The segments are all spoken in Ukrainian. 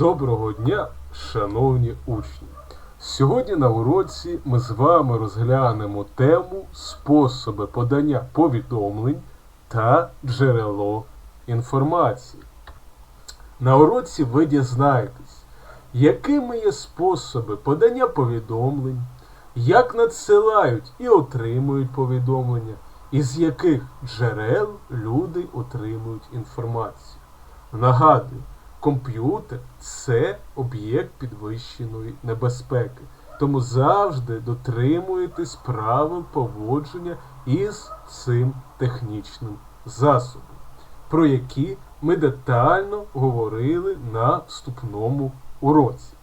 Доброго дня, шановні учні! Сьогодні на уроці ми з вами розглянемо тему способи подання повідомлень та джерело інформації. На уроці ви дізнаєтесь, якими є способи подання повідомлень, як надсилають і отримують повідомлення, із яких джерел люди отримують інформацію. Нагадую, комп'ютер це об'єкт підвищеної небезпеки. Тому завжди дотримуйтесь правил поводження із цим технічним засобом, про які ми детально говорили на вступному уроці.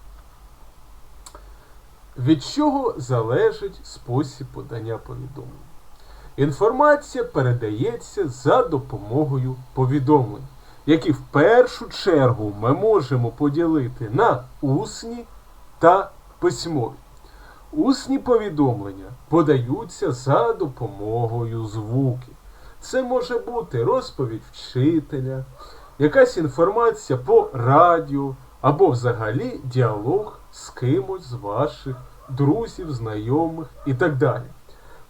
Від чого залежить спосіб подання повідомлень? Інформація передається за допомогою повідомлень, які в першу чергу ми можемо поділити на усні та письмові. Усні повідомлення подаються за допомогою звуків. Це може бути розповідь вчителя, якась інформація по радіо або взагалі діалог з кимось з ваших друзів, знайомих і так далі.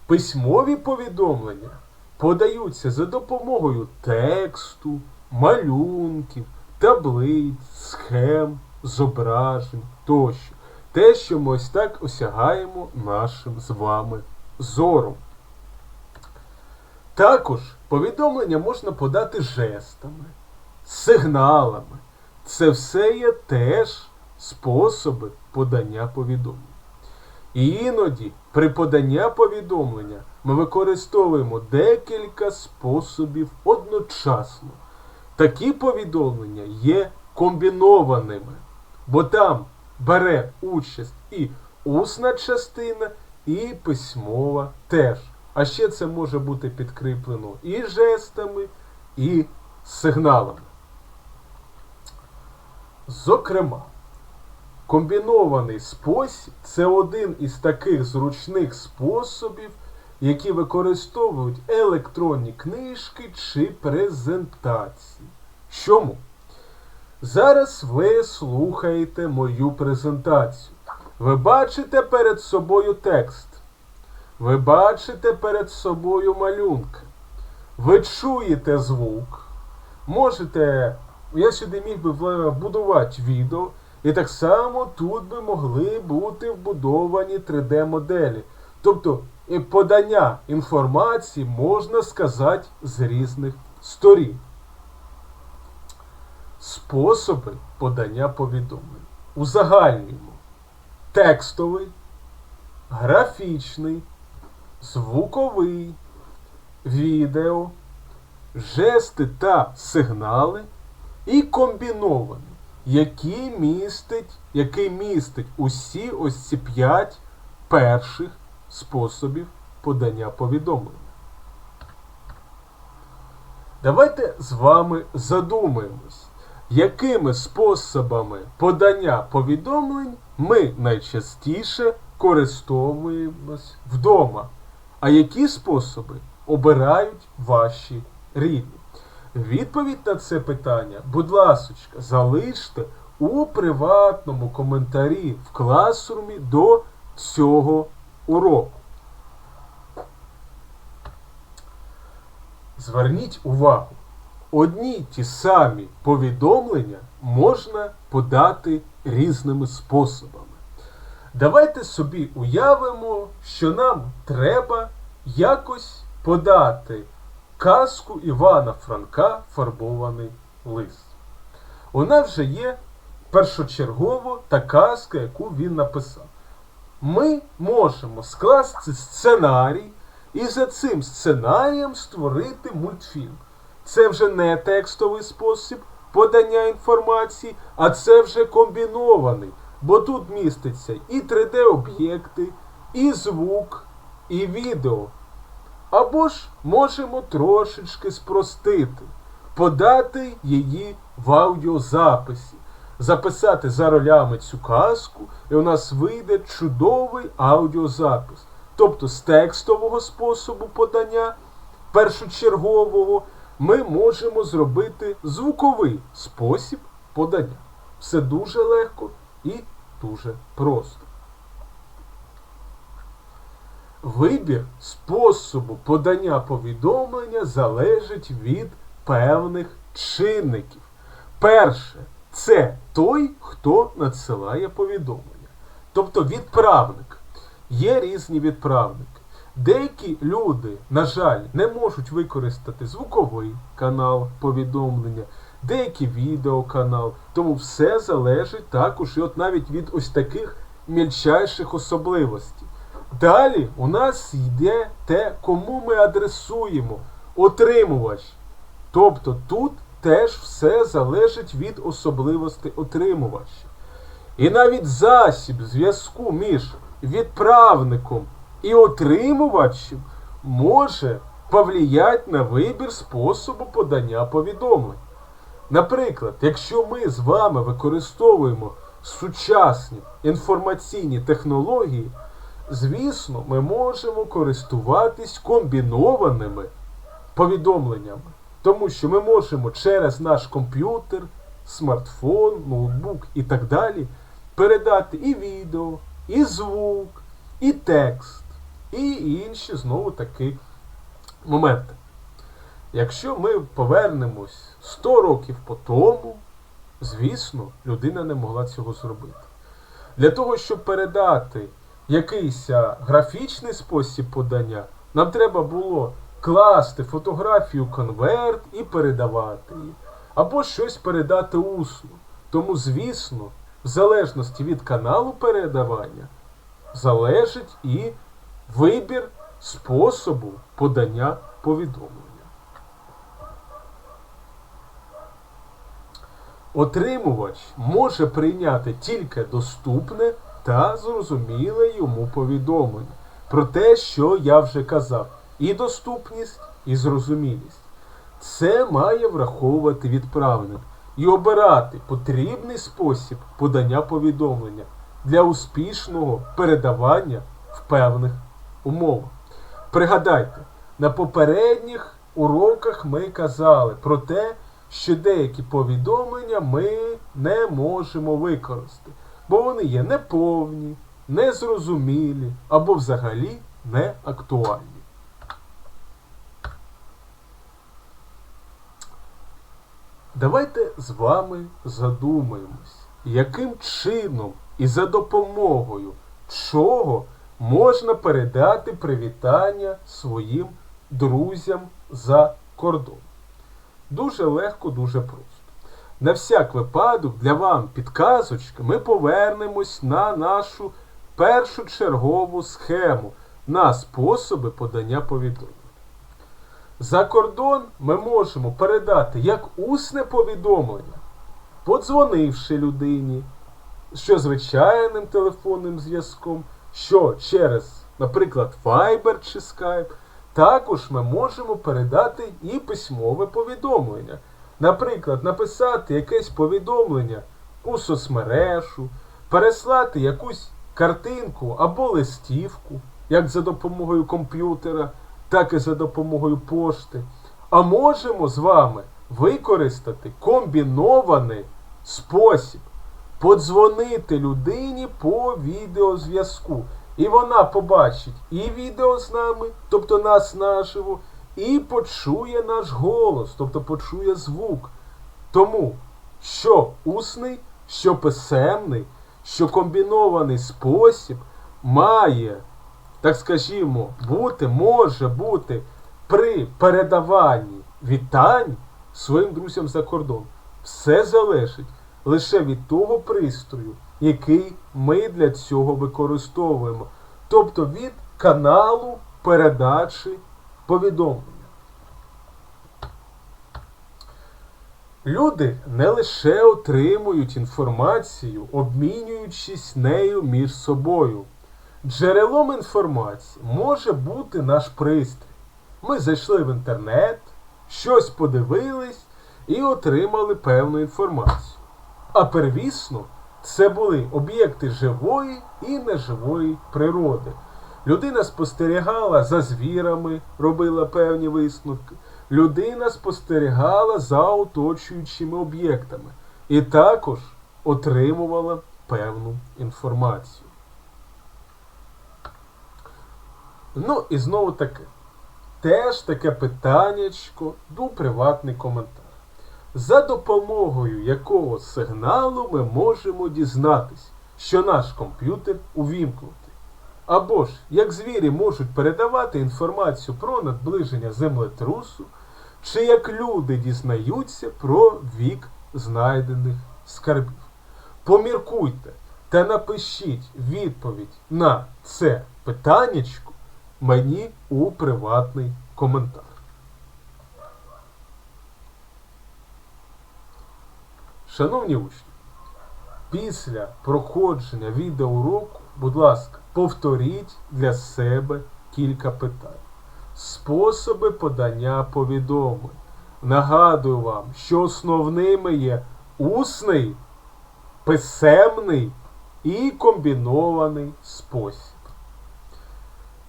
Письмові повідомлення подаються за допомогою тексту, малюнків, таблиць, схем, зображень тощо. Те, що ми ось так осягаємо нашим з вами зором. Також повідомлення можна подати жестами, сигналами. Це все є теж способи подання повідомлень. І іноді при поданні повідомлення ми використовуємо декілька способів одночасно. Такі повідомлення є комбінованими, бо там бере участь і усна частина, і письмова теж. А ще це може бути підкріплено і жестами, і сигналами. Зокрема, комбінований спосіб це один із таких зручних способів, які використовують електронні книжки чи презентації. Чому? Зараз ви слухаєте мою презентацію. Ви бачите перед собою текст. Ви бачите перед собою малюнки. Ви чуєте звук. Можете. Я сюди міг би вбудувати відео. І так само тут би могли бути вбудовані 3D-моделі. Тобто подання інформації можна сказати з різних сторін. Способи подання повідомлень. Узагальнюємо текстовий, графічний, звуковий, відео, жести та сигнали і комбінований, який містить, який містить усі ось ці п'ять перших способів подання повідомлення. Давайте з вами задумаємось, якими способами подання повідомлень ми найчастіше користуємось вдома, а які способи обирають ваші рідні. Відповідь на це питання, будь ласочка, залиште у приватному коментарі в класрумі до цього уроку. Зверніть увагу, одні ті самі повідомлення можна подати різними способами. Давайте собі уявимо, що нам треба якось подати казку Івана Франка Фарбований лист. Вона вже є першочергово та казка, яку він написав. Ми можемо скласти сценарій і за цим сценарієм створити мультфільм. Це вже не текстовий спосіб подання інформації, а це вже комбінований. Бо тут міститься і 3D-об'єкти, і звук, і відео. Або ж можемо трошечки спростити, подати її в аудіозаписі, записати за ролями цю казку, і у нас вийде чудовий аудіозапис. Тобто з текстового способу подання, першочергового, ми можемо зробити звуковий спосіб подання. Все дуже легко і дуже просто. Вибір способу подання повідомлення залежить від певних чинників. Перше, це той, хто надсилає повідомлення. Тобто відправник. Є різні відправники. Деякі люди, на жаль, не можуть використати звуковий канал повідомлення, деякі відеоканал. Тому все залежить також і от навіть від ось таких мільчайших особливостей. Далі у нас йде те, кому ми адресуємо отримувач. Тобто тут теж все залежить від особливостей отримувача. І навіть засіб зв'язку між відправником і отримувачем може повлияти на вибір способу подання повідомлень. Наприклад, якщо ми з вами використовуємо сучасні інформаційні технології, звісно, ми можемо користуватись комбінованими повідомленнями, тому що ми можемо через наш комп'ютер, смартфон, ноутбук і так далі передати і відео, і звук, і текст, і інші знову таки моменти. Якщо ми повернемось 100 років по тому, звісно, людина не могла цього зробити. Для того, щоб передати якийсь графічний спосіб подання, нам треба було класти фотографію в конверт і передавати її. Або щось передати усно. Тому, звісно, в залежності від каналу передавання залежить і вибір способу подання повідомлення. Отримувач може прийняти тільки доступне та зрозуміле йому повідомлення про те, що я вже казав, і доступність, і зрозумілість. Це має враховувати відправник і обирати потрібний спосіб подання повідомлення для успішного передавання в певних умовах. Пригадайте, на попередніх уроках ми казали про те, що деякі повідомлення ми не можемо використати, бо вони є неповні, незрозумілі або взагалі не Давайте з вами задумаємось, яким чином і за допомогою чого можна передати привітання своїм друзям за кордон. Дуже легко, дуже просто. На всяк випадок для вам підказочки ми повернемось на нашу першочергову схему на способи подання повідомлень. За кордон ми можемо передати як усне повідомлення, подзвонивши людині, що звичайним телефонним зв'язком, що через, наприклад, Viber чи Skype. Також ми можемо передати і письмове повідомлення. Наприклад, написати якесь повідомлення у соцмережу, переслати якусь картинку або листівку, як за допомогою комп'ютера, так і за допомогою пошти. А можемо з вами використати комбінований спосіб подзвонити людині по відеозв'язку. І вона побачить і відео з нами, тобто нас наживо, і почує наш голос, тобто почує звук. Тому, що усний, що писемний, що комбінований спосіб має, так скажімо, бути, може бути при передаванні вітань своїм друзям за кордон. Все залежить лише від того пристрою, який ми для цього використовуємо. Тобто від каналу передачі повідомлення. Люди не лише отримують інформацію, обмінюючись нею між собою. Джерелом інформації може бути наш пристрій. Ми зайшли в інтернет, щось подивились і отримали певну інформацію. А первісно це були об'єкти живої і неживої природи. Людина спостерігала за звірами, робила певні висновки. Людина спостерігала за оточуючими об'єктами. І також отримувала певну інформацію. Ну і знову таки. Теж таке питаннячко, ну, приватний коментар. За допомогою якого сигналу ми можемо дізнатись, що наш комп'ютер увімкнутий. Або ж, як звірі можуть передавати інформацію про наближення землетрусу, чи як люди дізнаються про вік знайдених скарбів. Поміркуйте та напишіть відповідь на це питаннячко мені у приватний коментар. Шановні учні, після проходження відеоуроку, будь ласка, повторіть для себе кілька питань. Способи подання повідомлень. Нагадую вам, що основними є усний, писемний і комбінований спосіб.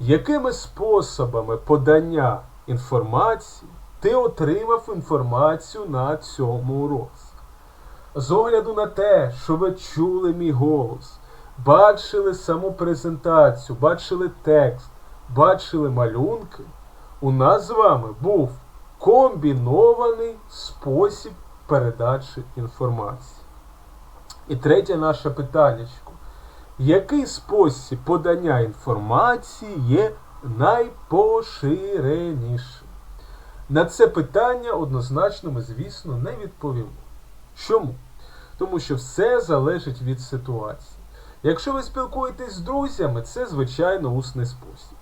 Якими способами подання інформації ти отримав інформацію на цьому уроці? З огляду на те, що ви чули мій голос, бачили саму презентацію, бачили текст, бачили малюнки, у нас з вами був комбінований спосіб передачі інформації. І третє наше питаннячко. Який спосіб подання інформації є найпоширенішим? На це питання однозначно ми, звісно, не відповімо. Чому? Тому що все залежить від ситуації. Якщо ви спілкуєтесь з друзями, це звичайно усний спосіб.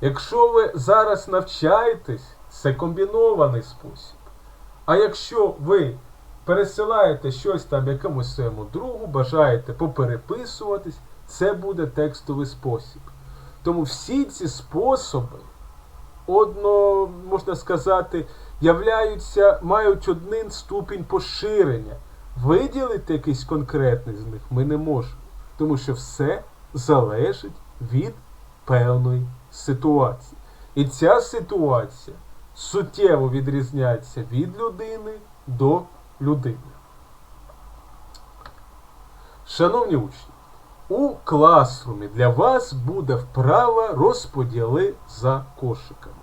Якщо ви зараз навчаєтесь, це комбінований спосіб. А якщо ви пересилаєте щось там якомусь своєму другу, бажаєте попереписуватись, це буде текстовий спосіб. Тому всі ці способи, одно, можна сказати, являються, мають один ступінь поширення. Виділити якийсь конкретний з них ми не можемо. Тому що все залежить від певної ситуації. І ця ситуація суттєво відрізняється від людини до. Шановні учні, у класрумі для вас буде вправа розподіли за кошиками.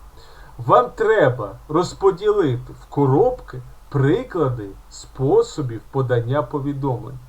Вам треба розподілити в коробки приклади способів подання повідомлень.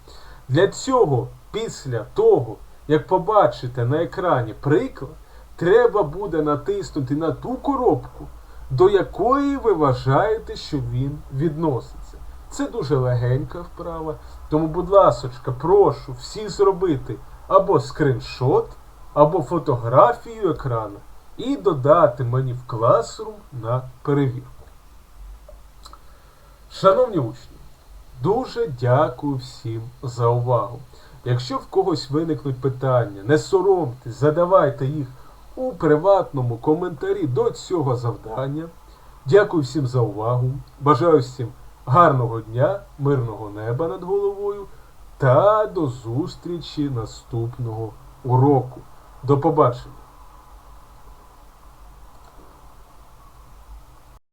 Для цього, після того, як побачите на екрані приклад, треба буде натиснути на ту коробку, до якої ви вважаєте, що він відноситься. Це дуже легенька вправа, тому, будь ласочка, прошу всіх зробити або скриншот, або фотографію екрану і додати мені в класрум на перевірку. Шановні учні, дуже дякую всім за увагу. Якщо в когось виникнуть питання, не соромтесь, задавайте їх у приватному коментарі до цього завдання. Дякую всім за увагу. Бажаю всім гарного дня, мирного неба над головою та до зустрічі наступного уроку. До побачення!